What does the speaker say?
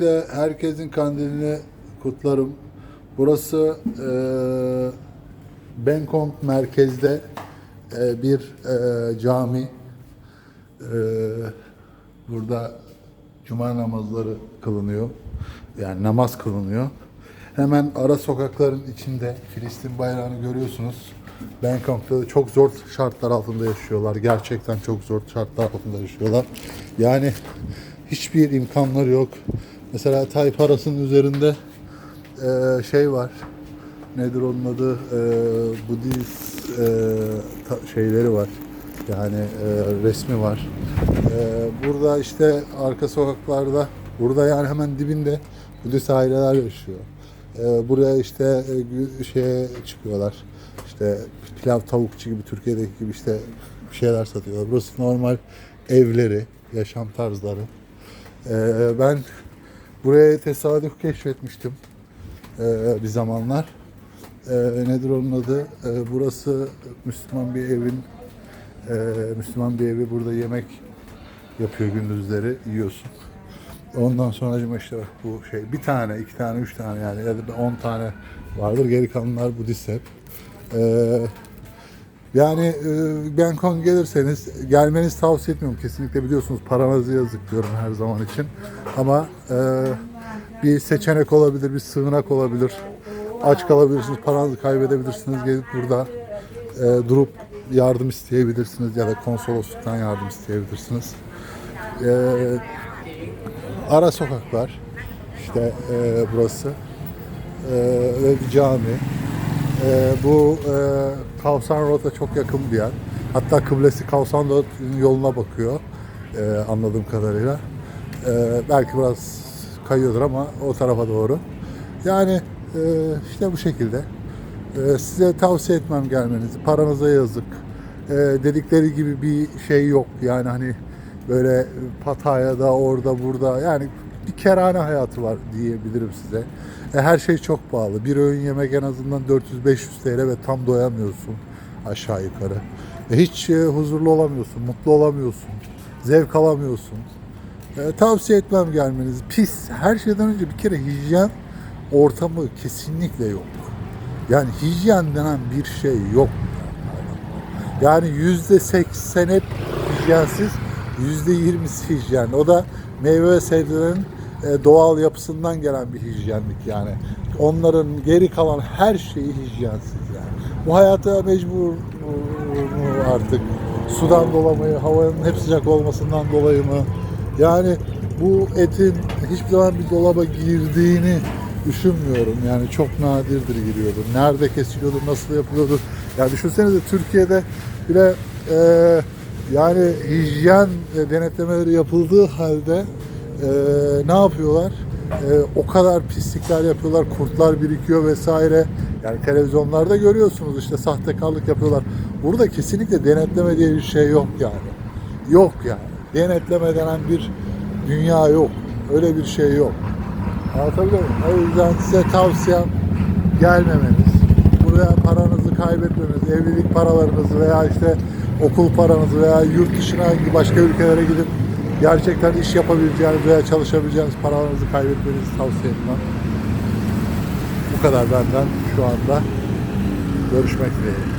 De herkesin kandilini kutlarım. Burası e, Bangkok merkezde e, bir e, cami. E, burada cuma namazları kılınıyor. Yani namaz kılınıyor. Hemen ara sokakların içinde Filistin bayrağını görüyorsunuz. Bangkok'ta çok zor şartlar altında yaşıyorlar. Gerçekten çok zor şartlar altında yaşıyorlar. Yani hiçbir imkanları yok. Mesela Tay parasının üzerinde e, şey var. Nedir onun adı? E, Budist e, ta- şeyleri var. Yani e, resmi var. E, burada işte arka sokaklarda, burada yani hemen dibinde Budist aileler yaşıyor. E, buraya işte e, şeye çıkıyorlar. İşte pilav tavukçu gibi Türkiye'deki gibi işte bir şeyler satıyorlar. Burası normal evleri, yaşam tarzları. Ee, ben buraya tesadüf keşfetmiştim ee, bir zamanlar. Ee, nedir onun adı? Ee, burası Müslüman bir evin e, Müslüman bir evi burada yemek yapıyor gündüzleri yiyorsun. Ondan sonra işte bak bu şey bir tane, iki tane, üç tane yani ya da on tane vardır. Geri kalanlar Budist hep. Ee, yani e, Bangkok gelirseniz gelmenizi tavsiye etmiyorum. Kesinlikle biliyorsunuz paranızı yazık diyorum her zaman için. Ama e, bir seçenek olabilir, bir sığınak olabilir. Aç kalabilirsiniz, paranızı kaybedebilirsiniz. Gelip burada e, durup yardım isteyebilirsiniz ya da konsolosluktan yardım isteyebilirsiniz. E, ara sokaklar işte e, burası E, ve bir cami. E, bu e, Kavsan Road'a çok yakın bir yer. Hatta kıblesi Kavsan Road yoluna bakıyor e, anladığım kadarıyla. E, belki biraz kayıyordur ama o tarafa doğru. Yani e, işte bu şekilde. E, size tavsiye etmem gelmenizi. Paranıza yazık. E, dedikleri gibi bir şey yok. Yani hani böyle Pataya'da orada burada yani bir kerane hayatı var diyebilirim size. E, her şey çok pahalı. Bir öğün yemek en azından 400-500 TL ve tam doyamıyorsun aşağı yukarı. E, hiç e, huzurlu olamıyorsun, mutlu olamıyorsun, zevk alamıyorsun. E, tavsiye etmem gelmenizi. Pis. Her şeyden önce bir kere hijyen ortamı kesinlikle yok. Yani hijyen denen bir şey yok. Yani yüzde seksen hep hijyensiz, yüzde yirmisi hijyen. O da meyve ve sebzelerin doğal yapısından gelen bir hijyenlik yani. Onların geri kalan her şeyi hijyensiz yani. Bu hayata mecbur mu artık? Sudan dolayı havanın hep sıcak olmasından dolayı mı? Yani bu etin hiçbir zaman bir dolaba girdiğini düşünmüyorum. Yani çok nadirdir giriyordur. Nerede kesiliyordur, nasıl yapılıyordur. Ya düşünsenize Türkiye'de bile e, yani hijyen e, denetlemeleri yapıldığı halde e, ne yapıyorlar? E, o kadar pislikler yapıyorlar, kurtlar birikiyor vesaire. Yani televizyonlarda görüyorsunuz işte sahtekarlık yapıyorlar. Burada kesinlikle denetleme diye bir şey yok yani. Yok yani. Denetleme denen bir dünya yok. Öyle bir şey yok. Anlatabiliyor muyum? O yüzden size tavsiyem gelmemeniz. Buraya paranızı kaybetmeniz, evlilik paralarınızı veya işte okul paranızı veya yurt dışına başka ülkelere gidip gerçekten iş yapabileceğiniz veya çalışabileceğiniz paralarınızı kaybetmenizi tavsiye etmem. Bu kadar benden şu anda. Görüşmek dileğiyle.